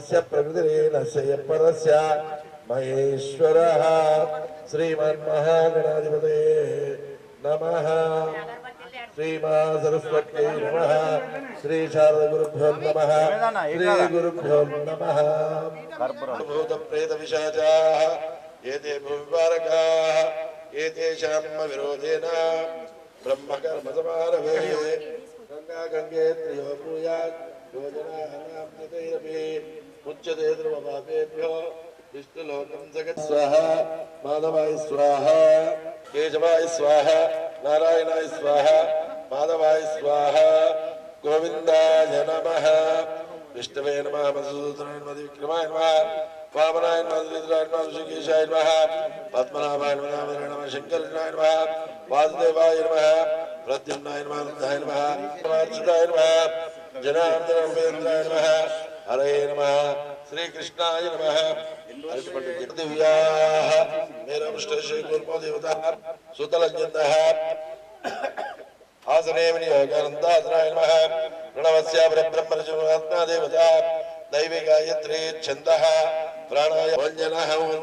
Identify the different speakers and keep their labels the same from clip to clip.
Speaker 1: तस्य प्रकृतिरेनस्य परस्य महेश्वरः। श्रीमन्महागणाधिपते नमः। श्रीमा सरस्वत्यै नमः। श्रीशारदगुरुभ्यो नमः। श्रीगुरुभ्यो नमः। भूतप्रेतविशाचाः एते भूविपारकाः एतेषां विरोधेन ब्रह्मकर्मसमारभे। गङ्गा गङ्गे त्रयो भूयात् योजनानां कृतैरपि मुच्यते ध्रुवपापेभ्यो विष्णुलोकं जगत् स्वाहा, माधवाय स्वाहा केशवाय स्वाहा, नारायणाय स्वाहा, माधवाय स्वाहा, गोविन्दाय नमः। विष्णवे नमः, मधुसूदनाय नमः विक्रमाय नमः, वामनाय नमः द्वित्राय नमः, ऋषिकेशाय नमः, पद्मनाभाय नमः नमः शङ्करनाय नमः, वासुदेवाय नमः, प्रद्युम्नाय नमः नमः अच्युताय नमः जनार्दन नमः हरे नमः। श्रीकृष्णाय नमः। दिव्याः श्री देवता नमः। प्रणवस्य देवता दैवी गायत्री छन्दः प्राणाय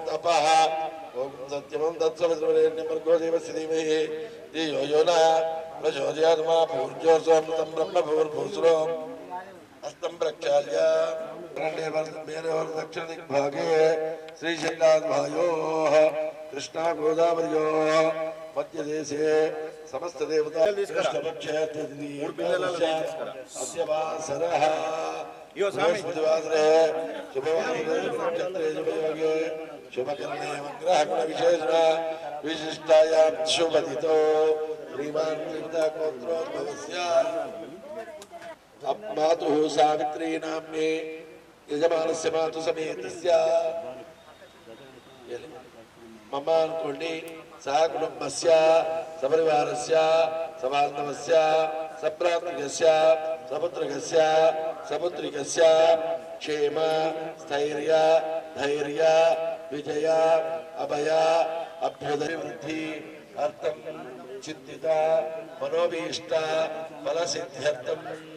Speaker 1: तपः सत्यमं देवस्य धीमहि। धियो यो नः। प्रचोदयात् मा भूर्जोऽसमृतं ब्रह्मभूर्भूसुरम् हस्तं प्रक्षाल्य दक्षिणदिग्भागे श्रीशैलाद्भायोः कृष्णा गोदावर्योः मध्यदेशे समस्तदेवता अस्य वासरः बृहस्पतिवासरे शुभवासरे शुभयोगे शुभकर्णे मग्रहगुणविशेषण विशिष्टायां शुभतितो श्रीमान् तीर्थकोत्रोद्भवस्य मातुः सावित्री नाम्ने यजमानस्य मातु समेतस्य। मम अनुकोण्डि सह कुटुम्बस्य, सपरिवारस्य सबान्धवस्य सप्रात्मिकस्य सपुत्रकस्य, सपुत्रिकस्य, क्षेम, स्थैर्य, धैर्य, विजय, अभय अभ्युदयवृद्धि अर्थं, चिन्तित, मनोभीष्ट फलसिद्ध्यर्थं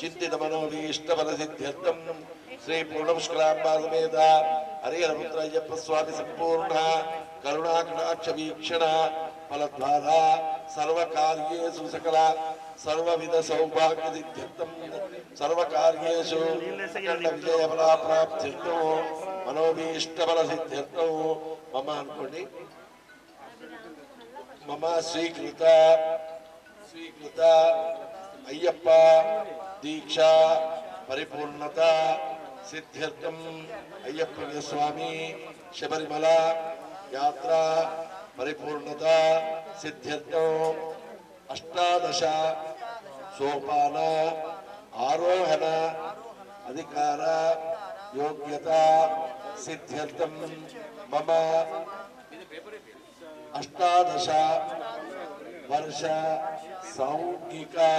Speaker 1: चिन्तितमनोभीष्टपदसिद्ध्यर्थम् श्रीपूर्णमुष्कलाम्बासमेत हरिहरपुत्रय्यप्पस्वामि सम्पूर्णा करुणाकटाक्षवीक्षणा फलद्वारा सर्वकार्येषु सकला सर्वविधसौभाग्यसिद्ध्यर्थं सर्वकार्येषु खण्डविजयफलाप्राप्त्यर्थो मनोभीष्टफलसिद्ध्यर्थो मम अन्कोण्डि मम स्वीकृत स्वीकृत अय्यप्प दीक्षा, परिपूर्णता, सिद्ध्यर्थम। अय्यप्पन स्वामी शबरीमला, यात्रा, परिपूर्णता, सिद्ध्यर्थ। अष्टादश, सोपान, आरोहण, अधिकार, योग्यता, सिद्ध्यर्थ मम। अष्टादश, वर्ष सौगिका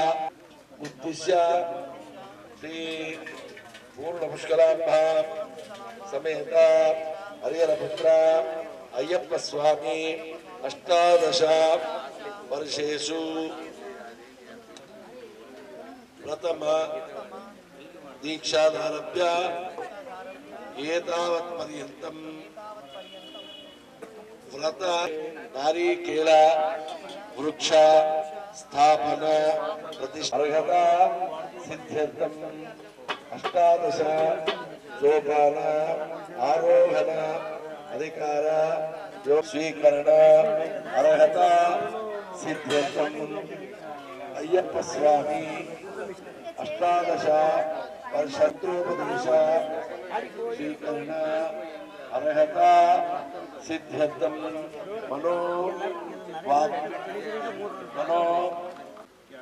Speaker 1: వర్ష సాంఘిక ఉద్దేశ్య శ్రీ పూర్ణ పుష్కరాంబ సమేత హరిహరపుత్ర అయ్యప్ప స్వామి అష్టాదశ వర్షేషు ప్రథమ దీక్షాదారభ్య स्थापना प्रतिष्ठर्हता सिद्ध्यर्थम् अष्टादश सोपान आरोहण अधिकार जो स्वीकरण अर्हता सिद्ध्यर्थम् अय्यप्प स्वामी अष्टादश वर्षत्रोपदेश स्वीकरण अर्हता सिद्ध्यर्थम् मनो wak mano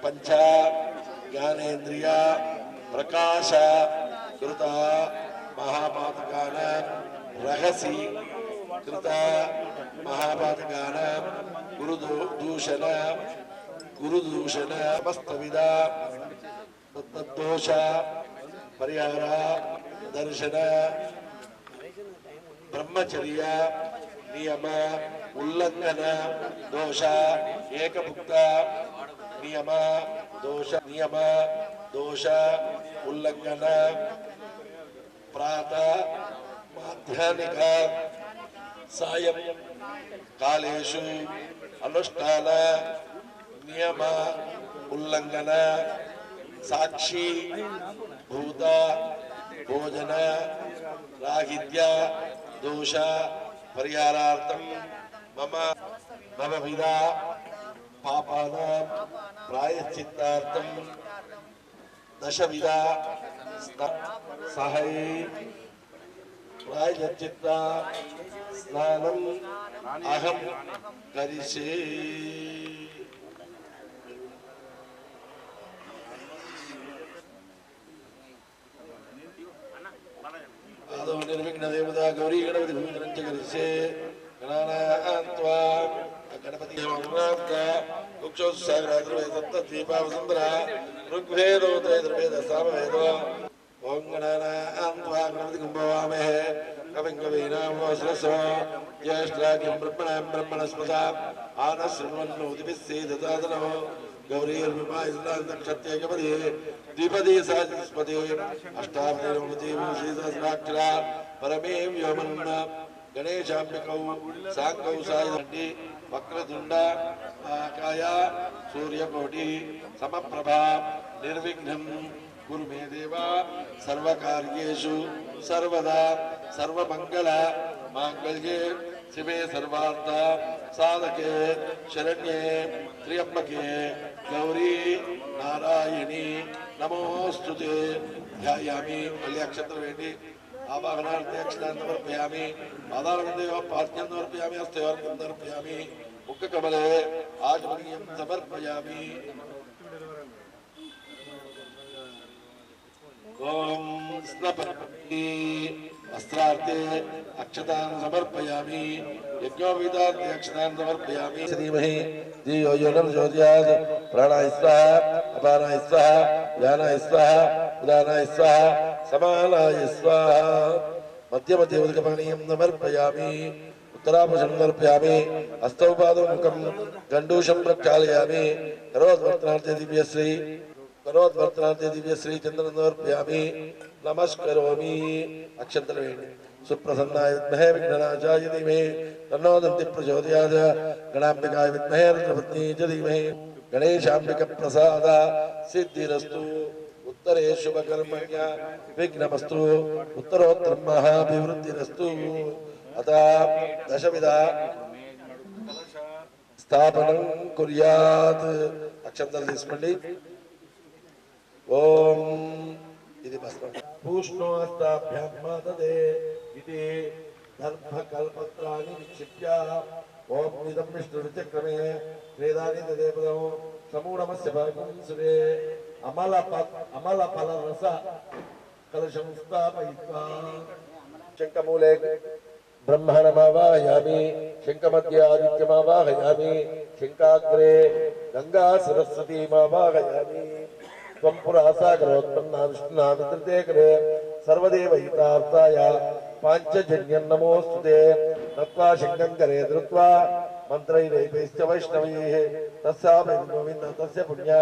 Speaker 1: panca gana indriya prakasa kruta mahapata gana rahasi kruta mahapata gana guru dushana guru dushana mastavida tatadosha parihara darshana brahmacharya niyama उल्लंघन दोष एक नियम, दोष नियम, दोष उल्लंघन प्रातः माध्यानिक सायं अनुष्ठान, नियम उल्लंघन साक्षी, भूत, भोजन राहिद्या दोष परिहाराथम मम मम पिता पापानां प्रायश्चित्तार्थं दशविधा सहै प्रायश्चित्ता स्नानम् अहं करिष्ये आदौ निर्विघ्नदेवता गौरी गणपति भूमिरञ्च करिष्ये गणपति एवं कुक्षोत्सागराद्रवे सप्तद्वीपावसुन्दरा सामवेदो। ॐ गणानान्त्वा गणपति कुम्भवामहे, कविं कवीनामोऽसरसो ज्येष्ठराज्ञं ब्रह्मणां ब्रह्मणस्पदा आनः शृण्वन्नोतिभिः सेदसादनो द्विपदे सहस्पदे अष्टापदे श्रीसहस्राक्षरा परमे व्योमन्न। सायदण्डि वक्रतुण्ड काय सूर्यकोटि समप्रभा, निर्विघ्नं, कुरु मे माङ्गल्ये, शिवे सर्वार्थ, साधके, शरण्ये, त्र्यम्बके, गौरी, नारायणी नमोऽस्तुते ध्यायामि कल्याक्षत्र वेण्डि आवाहनार्थे अक्षरान् समर्पयामि पादारविन्दयो पाद्यं समर्पयामि हस्तयोर्गं समर्पयामि मुखकमले आचमनीयं समर्पयामि ॐ स्नपति वस्त्रार्थे अक्षतान् समर्पयामि यज्ञोपवीतार्थे अक्षतान् समर्पयामि श्रीमहि धियो यो न ज्योत्यात् प्राणाय स्वाहा, अपानाय स्वाहा, ज्ञानाय स्वाहा, उदानाय स्वाहा समानाय स्वाहा मध्य मध्ये उदकपानीयं समर्पयामि उत्तराभूषणं समर्पयामि हस्तौ पादौ मुखं गण्डूषं प्रक्षालयामि करोद्वर्तनार्थे दिव्यश्री करोद्वर्तनार्थे दिव्यश्री चन्द्रं समर्पयामि नमस्करोमि अक्षन्तरवेणि सुप्रसन्नाय विद्महे विघ्ननाशाय धीमहि तन्नो दन्ति प्रचोदयात् गणाम्बिकाय विद्महे रुद्रपत्नी च धीमहि गणेशाम्बिकप्रसाद सिद्धिरस्तु उत्तरे शुभकर्मण्य विघ्नमस्तु उत्तरोत्तरं महाभिवृद्धिरस्तु अतः दशविधा స్థాపనం కుర్యాత్ అక్షంతలు తీసుకోండి ఓం ఇది భస్మం పూష్ణోస్తాభ్యాం మాతదే ఇది దర్భకల్పత్రాన్ని నిక్షిప్య ఓం ఇదం విష్ణురుచక్రమే వేదాని తదేపదం సమూఢమస్య భాగం సురే आम्हाला आम्हाला पाला रसा कलशंस्थापयित्वा शङ्कमूले ब्रह्माणमावाहयामि शङ्कमध्ये आदित्यमावाहयामि शङ्काग्रे गङ्गा सरस्वतीमावाहयामि त्वं पुरासागरोत्पन्ना विष्णुना वितृते करे सर्वदेवहितार्थाय पाञ्चजन्यं नमोऽस्तु ते दत्त्वा शङ्कङ्करे धृत्वा मन्त्रैरैभैश्च वैष्णवैः तस्यां तस्य पुण्या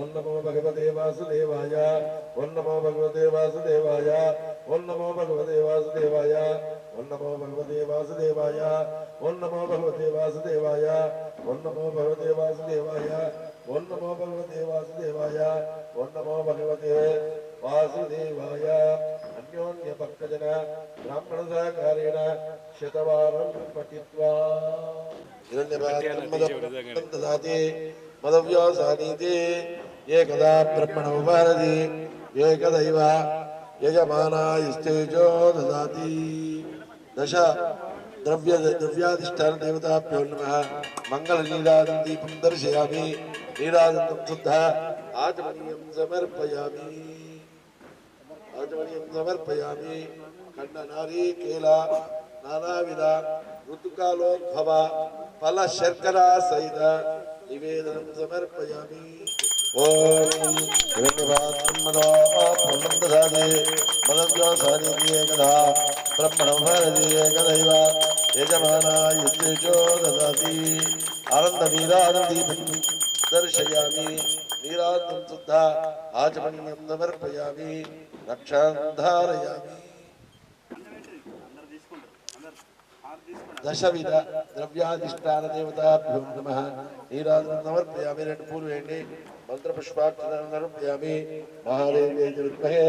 Speaker 1: ಒನ್ನಮೋ ನಮೋ ಭಗವತೆ ವಾಸುದೇವಾಯ. ಓಂ ನಮೋ ಭಗವತೆ ವಾಸುದೇವಾಯ. ಓಂ ನಮೋ ಭಗವತೆ ವಾಸುದೇವಾಯ. ಓಂ ನಮೋ ಭಗವತೆ ವಾಸುದೇವಾಯ. ಓಂ ನಮೋ ಭಗವತೆ ವಾಸುದೇವಾಯ. ಓಂ ನಮೋ ಭಗವತೆ ವಾಸುದೇವಾಯ. ಓಂ ನಮೋ ಭಗವತೆ ವಾಸುದೇವಾಯ. ಓಂ ಭಗವತೆ ವಾಸುದೇವಾಯ. ಅನ್ಯೋನ್ಯ ಭಕ್ತಜನ ಬ್ರಾಹ್ಮಣ ಸಹಕಾರೇಣ ಶತವಾರಂ ಪಠಿತ್ವಾ ಹಿರಣ್ಯರಾಜ ಮದವ್ಯಾಸಾನೀತಿ एकदा ब्रह्मण उपारति एकदैव यजमानायस्तेजो ददाति दश द्रव्य द्रव्याधिष्ठानदेवताभ्यो नमः मङ्गलनीराजं दीपं दर्शयामि नीराजन्दं शुद्धः आचमनीयं समर्पयामि आचमनीयं समर्पयामि खण्डनारीकेल ನಾನಾವಿಧ ಋತುಕಾಲೋದ್ಭವ ಫಲ ಶರ್ಕರ ಸಹಿತ ನಿವೇದನ ಸಮರ್ಪಯಾಮಿ ओम ब्रह्मदादे मदद्वासानिधिकधा ब्रह्मणं भारतीयकदैव यजमानायुज्यो ददाति आनन्दनीरानन्दीपं दशविध द्रव्याधिष्ठान देवताभ्यो नम समर्पयामि रेण्डु पूर्वेण्डि महादेव समर्पयामि महादेव्यै च विद्महे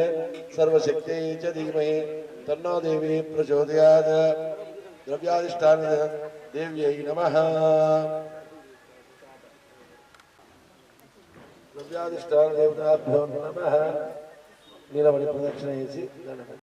Speaker 1: सर्वशक्त्यै च धीमहि तन्नो देवी प्रचोदयात् द्रव्याधिष्ठान देव्यै नमः द्रव्याधिष्ठानदेवताभ्यो नमः नीलमणिप्रदक्षिणयसि धन्यवादः